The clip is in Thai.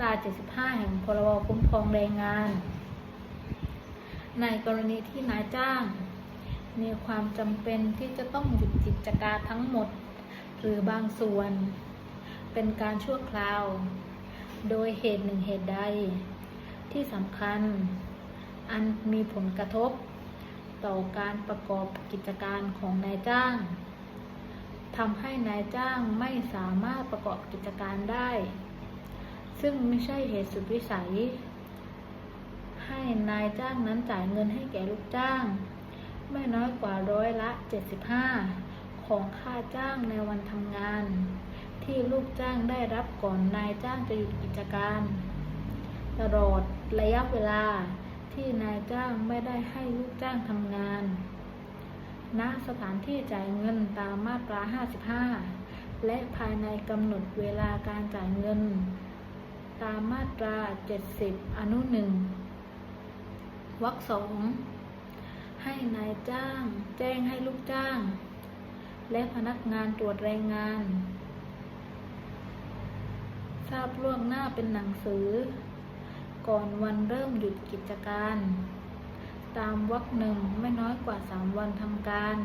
ตรา 75 แห่งพรบคุ้มครองแรงงาน ในกรณีที่นายจ้าง มีความจำเป็นที่จะต้องหยุดกิจการทั้งหมด หรือบางส่วน เป็นการชั่วคราว โดยเหตุหนึ่งเหตุใด ที่สำคัญ อันมีผลกระทบ ต่อการประกอบกิจการของนายจ้างทำให้นายจ้างไม่สามารถประกอบกิจการได้ ซึ่งไม่ใช่เหตุสุดวิสัย ให้นายจ้างนั้นจ่ายเงินให้แก่ลูกจ้าง ไม่น้อยกว่าร้อยละ 75 ของค่าจ้างในวันทำงาน ที่ลูกจ้างได้รับก่อนนายจ้างจะหยุดกิจการ ตลอดระยะเวลาที่นายจ้างไม่ได้ให้ลูกจ้างทำงานณสถานที่จ่ายเงินตามมาตรา 55 และภายในกำหนดเวลาการจ่ายเงิน ตามมาตรา 70 อนุหนึ่งวรรคสองให้นายจ้าง แจ้งให้ลูกจ้าง และพนักงานตรวจแรงงาน ทราบล่วงหน้าเป็นหนังสือ ก่อนวันเริ่มหยุดกิจการ ตามวรรคหนึ่งไม่น้อยกว่า 3 วันทำการ